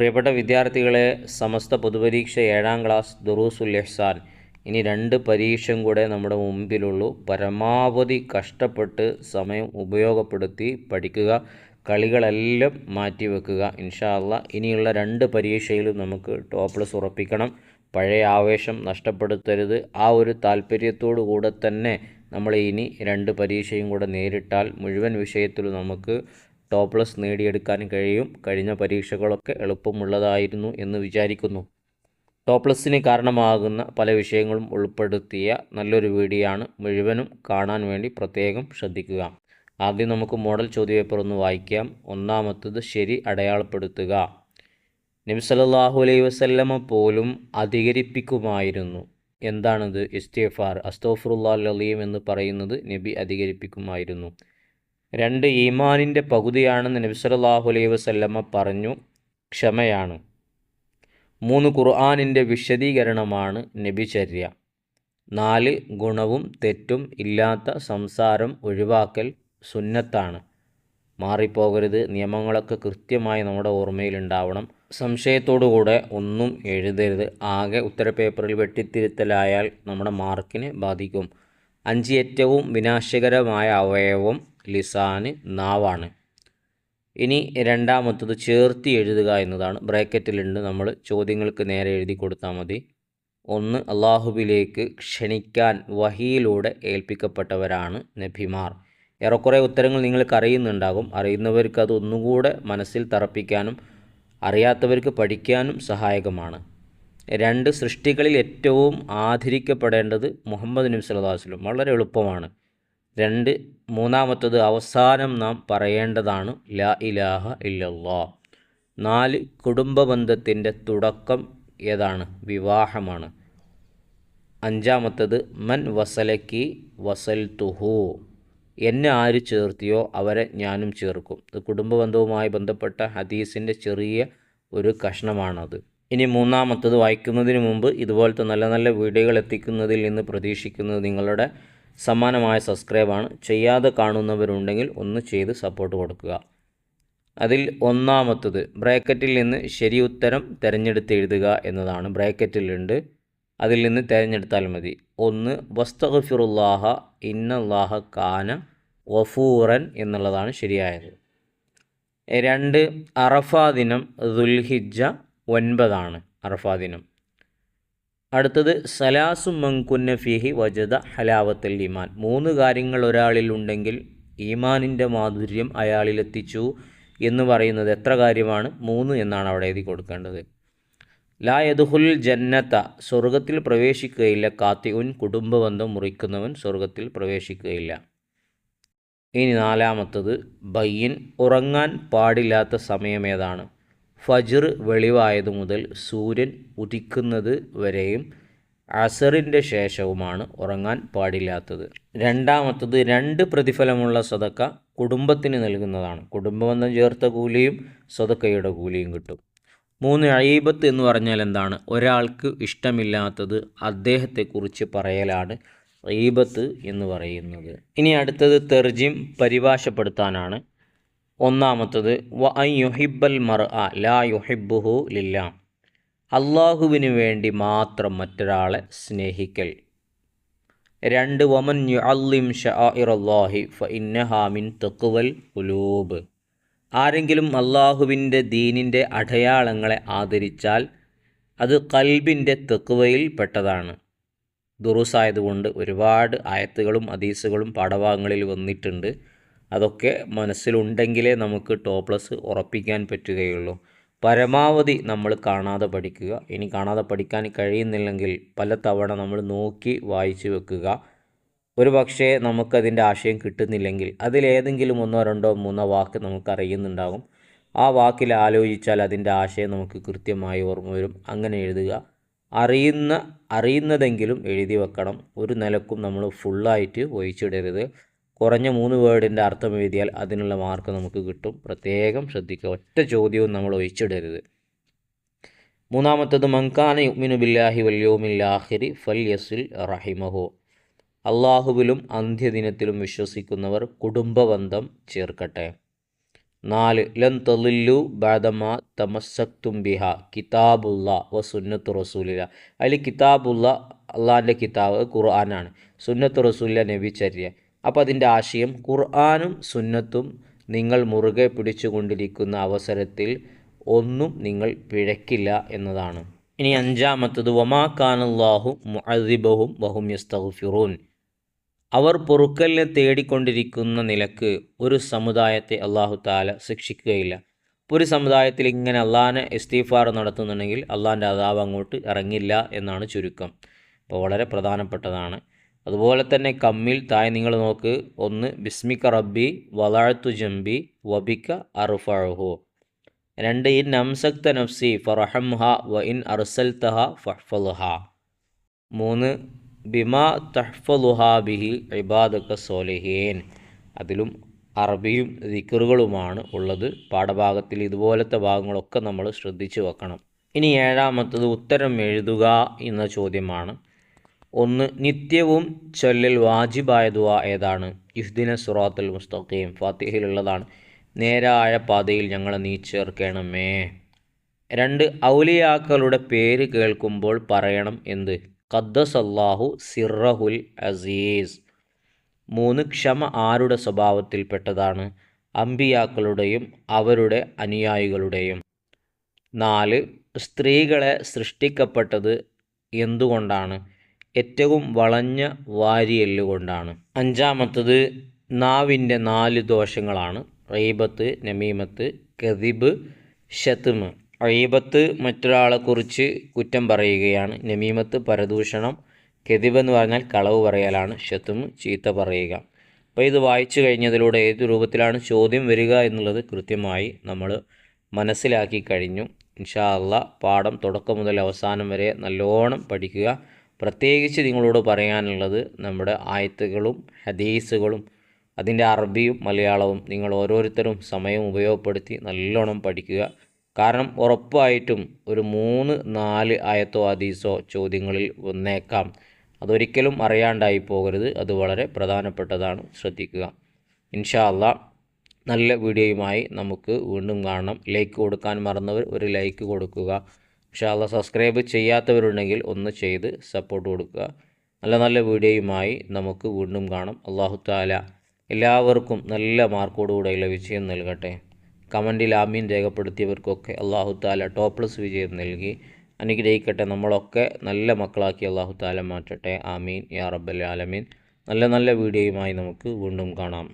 പ്രിയപ്പെട്ട വിദ്യാർത്ഥികളെ സമസ്ത പൊതുപരീക്ഷ ഏഴാം ക്ലാസ് ദുറൂസുൽ എഹ്സാൻ. ഇനി രണ്ട് പരീക്ഷയും കൂടെ നമ്മുടെ മുമ്പിലുള്ളൂ. പരമാവധി കഷ്ടപ്പെട്ട് സമയം ഉപയോഗപ്പെടുത്തി പഠിക്കുക കളികളെല്ലാം മാറ്റിവെക്കുക ഇൻഷാല്ല ഇനിയുള്ള രണ്ട് പരീക്ഷയിലും നമുക്ക് ടോപ്പ് ഉറപ്പിക്കണം. പഴയ ആവേശം നഷ്ടപ്പെടുത്തരുത്. ആ ഒരു താല്പര്യത്തോടു കൂടെ തന്നെ നമ്മൾ ഇനി രണ്ട് പരീക്ഷയും കൂടെ നേരിട്ടാൽ മുഴുവൻ വിഷയത്തിലും നമുക്ക് ടോപ്പ് പ്ലസ് നേടിയെടുക്കാൻ കഴിയും. കഴിഞ്ഞ പരീക്ഷകളൊക്കെ എളുപ്പമുള്ളതായിരുന്നു എന്ന് വിചാരിക്കുന്നു. ടോപ്പ് കാരണമാകുന്ന പല വിഷയങ്ങളും ഉൾപ്പെടുത്തിയ നല്ലൊരു വീഡിയോ ആണ് മുഴുവനും കാണാൻ വേണ്ടി പ്രത്യേകം ശ്രദ്ധിക്കുക. ആദ്യം നമുക്ക് മോഡൽ ചോദ്യപേപ്പർ ഒന്ന് വായിക്കാം. ഒന്നാമത്തത് ശരി അടയാളപ്പെടുത്തുക. നബി സല്ലല്ലാഹു അലൈഹി വസല്ലമ പോലും അധികരിപ്പിക്കുമായിരുന്നു. എന്താണത്? ഇസ്തിഫാർ അസ്തോഫുറുല്ലാ അലീം എന്ന് പറയുന്നത് നബി അധികരിപ്പിക്കുമായിരുന്നു. രണ്ട് ഈമാനിന്റെ പകുതിയാണെന്ന് നബിസലാഹു അലൈഹി വസല്ലമ പറഞ്ഞു ക്ഷമയാണ്. മൂന്ന് ഖുർആാനിന്റെ വിശദീകരണമാണ് നബിചര്യ. നാല് ഗുണവും തെറ്റും ഇല്ലാത്ത സംസാരം ഒഴിവാക്കൽ സുന്നത്താണ്. മാറിപ്പോകരുത് നിയമങ്ങളൊക്കെ കൃത്യമായി നമ്മുടെ ഓർമ്മയിലുണ്ടാവണം സംശയത്തോടുകൂടെ ഒന്നും എഴുതരുത്. ആകെ ഉത്തരപേപ്പറിൽ വെട്ടിത്തിരുത്തലായാൽ നമ്മുടെ മാർക്കിനെ ബാധിക്കും. അഞ്ച് ഏറ്റവും വിനാശകരമായ അവയവം ലിസാന് നാവാണ്. ഇനി രണ്ടാമത്തത് ചേർത്തി എഴുതുക എന്നതാണ്. ബ്രാക്കറ്റിലുണ്ട് നമ്മൾ ചോദ്യങ്ങൾക്ക് നേരെ എഴുതി കൊടുത്താൽ മതി. ഒന്ന് അള്ളാഹുബിലേക്ക് ക്ഷണിക്കാൻ വഹിയിലൂടെ ഏൽപ്പിക്കപ്പെട്ടവരാണ് നബിമാർ. ഏറെക്കുറെ ഉത്തരങ്ങൾ നിങ്ങൾക്ക് അറിയുന്നുണ്ടാകും. അറിയുന്നവർക്ക് അത് ഒന്നുകൂടെ മനസ്സിൽ തറപ്പിക്കാനും അറിയാത്തവർക്ക് പഠിക്കാനും സഹായകമാണ്. രണ്ട് സൃഷ്ടികളിൽ ഏറ്റവും ആദരിക്കപ്പെടേണ്ടത് മുഹമ്മദ് നബി അലൈഹി വസല്ലം. വളരെ എളുപ്പമാണ്. രണ്ട് മൂന്നാമത്തത് അവസാനം നാം പറയേണ്ടതാണ് ലാ ഇലാഹ ഇല്ലല്ലാ നാല് കുടുംബ ബന്ധത്തിന്റെ തുടക്കം ഏതാണ്? വിവാഹമാണ്. അഞ്ചാമത്തത് മൻ വസലക്കി വസൽ തുഹു എന്നെ ആര് ചേർത്തിയോ അവരെ ഞാനും ചേർക്കും. ഇത് കുടുംബ ബന്ധവുമായി ബന്ധപ്പെട്ട ഹദീസിന്റെ ചെറിയ ഒരു കഷ്ണമാണത്. ഇനി മൂന്നാമത്തത് വായിക്കുന്നതിന് മുമ്പ് ഇതുപോലത്തെ നല്ല നല്ല വീഡിയോകൾ എത്തിക്കുന്നതിൽ നിന്ന് പ്രതീക്ഷിക്കുന്നത് നിങ്ങളുടെ സമാനമായ സബ്സ്ക്രൈബാണ്. ചെയ്യാതെ കാണുന്നവരുണ്ടെങ്കിൽ ഒന്ന് ചെയ്ത് സപ്പോർട്ട് കൊടുക്കുക. അതിൽ ഒന്നാമത്തത് ബ്രാക്കറ്റിൽ നിന്ന് ശരി ഉത്തരം തിരഞ്ഞെടുത്ത് എഴുതുക എന്നതാണ്. ബ്രാക്കറ്റിലുണ്ട്. അതിൽ നിന്ന് തിരഞ്ഞെടുത്താൽ മതി. ഒന്ന് വസ്തഗഫിറുല്ലാഹ ഇന്നല്ലാഹ കാന വഫൂറൻ എന്നുള്ളതാണ് ശരിയായത്. രണ്ട് അറഫാ ദിനം ദുൽഹിജ ഒൻപതാണ് അറഫാ ദിനം. അടുത്തത് സലാസു മങ്കുന്ന ഫിഹി വജത ഹലാവത്തൽ ഈമാൻ. മൂന്ന് കാര്യങ്ങൾ ഒരാളിൽ ഉണ്ടെങ്കിൽ ഈമാനിന്റെ മാധുര്യം അയാളിലെത്തിച്ചു എന്ന് പറയുന്നത് എത്ര കാര്യമാണ്? മൂന്ന് എന്നാണ് അവിടെ എഴുതി കൊടുക്കേണ്ടത്. ലാ യദുഹുൽ ജന്നത്ത സ്വർഗത്തിൽ പ്രവേശിക്കുകയില്ല. കാത്തിഉൻ കുടുംബബന്ധം മുറിക്കുന്നവൻ സ്വർഗത്തിൽ പ്രവേശിക്കുകയില്ല. ഇനി നാലാമത്തത് ബയ്യൻ ഉറങ്ങാൻ പാടില്ലാത്ത സമയമേതാണ് ഫജർ വെളിവായതു മുതൽ സൂര്യൻ ഉദിക്കുന്നത് വരെയും അസറിന്റെ ശേഷവുമാണ് ഉറങ്ങാൻ പാടില്ലാത്തത്. രണ്ടാമത്തത് രണ്ട് പ്രതിഫലമുള്ള സ്വതക്ക കുടുംബത്തിന് നൽകുന്നതാണ്. കുടുംബബന്ധം ചേർത്ത കൂലിയും സ്വതക്കയുടെ കൂലിയും കിട്ടും. മൂന്ന് അഴീബത്ത് എന്ന് പറഞ്ഞാൽ എന്താണ്? ഒരാൾക്ക് ഇഷ്ടമില്ലാത്തത് അദ്ദേഹത്തെക്കുറിച്ച് പറയലാണ് അഴീബത്ത് എന്ന് പറയുന്നത്. ഇനി അടുത്തത് തെർജിം പരിഭാഷപ്പെടുത്താനാണ്. ഒന്നാമത്തത് വ ഐ യുഹിബൽ മർ അ ലാ യുഹിബുഹു ലില്ല. അള്ളാഹുവിന് വേണ്ടി മാത്രം മറ്റൊരാളെ സ്നേഹിക്കൽ. രണ്ട് വമൻ യു അല്ലിം ഷാഇറല്ലാഹി ഫ ഇന്നഹാമിൻ തെക്കുവൽ ഉലൂബ് ആരെങ്കിലും അള്ളാഹുവിന്റെ ദീനിന്റെ അടയാളങ്ങളെ ആദരിച്ചാൽ അത് കൽബിന്റെ തെക്കുവയിൽ പെട്ടതാണ്. ദുറുസായതുകൊണ്ട് ഒരുപാട് ആയത്തുകളും അദീസുകളും പാഠഭാഗങ്ങളിൽ വന്നിട്ടുണ്ട്. അതൊക്കെ മനസ്സിലുണ്ടെങ്കിലേ നമുക്ക് ടോപ്ലസ് പ്ലസ് ഉറപ്പിക്കാൻ പറ്റുകയുള്ളൂ. പരമാവധി നമ്മൾ കാണാതെ പഠിക്കുക. ഇനി കാണാതെ പഠിക്കാൻ കഴിയുന്നില്ലെങ്കിൽ പല തവണ നമ്മൾ നോക്കി വായിച്ചു വെക്കുക. ഒരു പക്ഷേ നമുക്കതിന്റെ ആശയം കിട്ടുന്നില്ലെങ്കിൽ അതിലേതെങ്കിലും ഒന്നോ രണ്ടോ മൂന്നോ വാക്ക് നമുക്ക് അറിയുന്നുണ്ടാകും ആ വാക്കിൽ ആലോചിച്ചാൽ അതിന്റെ ആശയം നമുക്ക് കൃത്യമായി ഓർമ്മ വരും. അങ്ങനെ എഴുതുക. അറിയുന്ന അറിയുന്നതെങ്കിലും എഴുതി വെക്കണം. ഒരു നിലക്കും നമ്മൾ ഫുള്ളായിട്ട് ഒഴിച്ചിടരുത്. കുറഞ്ഞ മൂന്ന് വേർഡിന്റെ അർത്ഥം എഴുതിയാൽ അതിനുള്ള മാർക്ക് നമുക്ക് കിട്ടും. പ്രത്യേകം ശ്രദ്ധിക്കുക. ഒറ്റ ചോദ്യവും നമ്മൾ ഒഴിച്ചിടരുത്. മൂന്നാമത്തത് മങ്കാന യുഗ്മിനു ബില്ലാഹി വല്യോമില്ലാഹിരി ഫൽ യസുൽ റഹിമഹോ. അള്ളാഹുവിലും അന്ത്യദിനത്തിലും വിശ്വസിക്കുന്നവർ കുടുംബബന്ധം ചേർക്കട്ടെ. നാല് ലൻ തലില്ലു ബാദമ തമസക്തും ബിഹ. കിതാബുല്ല വ സുന്നത്ത് റസൂലില്ല. അതിൽ കിതാബുള്ള അള്ളാഹിന്റെ കിതാബ് ഖുർആനാണ്. സുന്നത്ത് റസൂല നബിചര്യ. അപ്പോൾ അതിന്റെ ആശയം ഖുർആാനും സുന്നത്തും നിങ്ങൾ മുറുകെ പിടിച്ചുകൊണ്ടിരിക്കുന്ന അവസരത്തിൽ ഒന്നും നിങ്ങൾ പിഴക്കില്ല എന്നതാണ്. ഇനി അഞ്ചാമത്തത് വമാ ഖാനല്ലാഹു മുഅദിബഹും വഹും യസ്തഗ്ഫിറൂൻ. അവർ പൊറുക്കലിനെ തേടിക്കൊണ്ടിരിക്കുന്ന നിലയ്ക്ക് ഒരു സമുദായത്തെ അള്ളാഹു താല ശിക്ഷിക്കുകയില്ല. ഒരു സമുദായത്തിൽ ഇങ്ങനെ അള്ളാഹിനെ ഇസ്തീഫാർ നടത്തുന്നുണ്ടെങ്കിൽ അള്ളാഹിന്റെ അതാവ് അങ്ങോട്ട് ഇറങ്ങില്ല എന്നാണ് ചുരുക്കം. അപ്പോൾ വളരെ പ്രധാനപ്പെട്ടതാണ്. അതുപോലെ തന്നെ കമ്മിൽ തായ് നിങ്ങൾ നോക്ക്. ഒന്ന് ബിസ്മിക്ക റബ്ബി വലാഴ്ത്തു ജംബി വബിക്ക അറുഫഹു രണ്ട് ഇൻ നംസക്ത നഫ്സി ഫറഹംഹ വ ഇൻ അർസൽത്തഹ ഫഹ്ഫൽഹ മൂന്ന് ബിമാ തഹ്ഫലുഹാ ബിഹി ഇബാദക്ക സോലിഹീൻ. അതിലും അറബിയും ദിക്കറുകളുമാണ് ഉള്ളത്. പാഠഭാഗത്തിൽ ഇതുപോലത്തെ ഭാഗങ്ങളൊക്കെ നമ്മൾ ശ്രദ്ധിച്ചു വെക്കണം. ഇനി ഏഴാമത്തത് ഉത്തരം എഴുതുക എന്ന ചോദ്യമാണ്. ഒന്ന് നിത്യവും ചൊല്ലൽ വാജിബായ ദുവ ഏതാണ്? ഇഹ്ദിന സുറാത്തുൽ മുസ്തഖീം. ഫാത്തിഹയിലുള്ളതാണ്. നേരായ പാതയിൽ ഞങ്ങളെ നീ ചേർക്കണമേ. രണ്ട് ഔലിയാക്കളുടെ പേര് കേൾക്കുമ്പോൾ പറയണം എന്ത്? ഖദ്ദസല്ലാഹു സിറഹുൽ അസീസ്. മൂന്ന് ക്ഷമ ആരുടെ സ്വഭാവത്തിൽപ്പെട്ടതാണ്? അമ്പിയാക്കളുടെയും അവരുടെ അനുയായികളുടെയും. നാല് സ്ത്രീകളെ സൃഷ്ടിക്കപ്പെട്ടത് എന്തുകൊണ്ടാണ്? ഏറ്റവും വളഞ്ഞ വാരിയെല്ലുകൊണ്ടാണ്. അഞ്ചാമത്തത് നാവിന്റെ നാല് ദോഷങ്ങളാണ്. റീബത്ത് നമീമത്ത് കദിബ് ഷത്തുമ് റീബത്ത് മറ്റൊരാളെക്കുറിച്ച് കുറ്റം പറയുകയാണ്. നമീമത്ത് പരദൂഷണം കെതിബ് എന്ന് പറഞ്ഞാൽ കളവ് പറയലാണ്. ഷത്തുമ് ചീത്ത പറയുക. അപ്പോൾ ഇത് വായിച്ചു കഴിഞ്ഞതിലൂടെ ഏത് രൂപത്തിലാണ് ചോദ്യം വരിക എന്നുള്ളത് കൃത്യമായി നമ്മൾ മനസ്സിലാക്കി കഴിഞ്ഞു. ഇൻഷാ അള്ളാ പാഠം തുടക്കം മുതൽ അവസാനം വരെ നല്ലോണം പഠിക്കുക. പ്രത്യേകിച്ച് നിങ്ങളോട് പറയാനുള്ളത് നമ്മുടെ ആയത്തുകളും ഹദീസുകളും അതിന്റെ അറബിയും മലയാളവും നിങ്ങൾ ഓരോരുത്തരും സമയം ഉപയോഗപ്പെടുത്തി നല്ലോണം പഠിക്കുക. കാരണം ഉറപ്പായിട്ടും ഒരു മൂന്ന് നാല് ആയത്തോ ഹദീസോ ചോദ്യങ്ങളിൽ വന്നേക്കാം. അതൊരിക്കലും അറിയാണ്ടായി പോകരുത്. അത് വളരെ പ്രധാനപ്പെട്ടതാണ്. ശ്രദ്ധിക്കുക. ഇൻഷാ നല്ല വീഡിയോയുമായി നമുക്ക് വീണ്ടും കാണണം ലൈക്ക് കൊടുക്കാൻ മറന്നവർ ഒരു ലൈക്ക് കൊടുക്കുക. ഇൻഷാല്ല സബ്സ്ക്രൈബ് ചെയ്യാത്തവരുണ്ടെങ്കിൽ ഒന്ന് ചെയ്ത് സപ്പോർട്ട് കൊടുക്കുക. നല്ല നല്ല വീഡിയോയുമായി നമുക്ക് വീണ്ടും കാണാം. അള്ളാഹു താല എല്ലാവർക്കും നല്ല മാർക്കോടുകൂടെയുള്ള വിജയം നൽകട്ടെ. കമന്റിൽ ആമീൻ രേഖപ്പെടുത്തിയവർക്കൊക്കെ അള്ളാഹു താല ടോപ്പ് പ്ലസ് വിജയം നൽകി. അനുഗ്രഹിക്കട്ടെ. നമ്മളൊക്കെ നല്ല മക്കളാക്കി അള്ളാഹു താല മാറ്റട്ടെ. ആമീൻ. യാ റബ്ബൽ ആലമീൻ. നല്ല നല്ല വീഡിയോയുമായി നമുക്ക് വീണ്ടും കാണാം.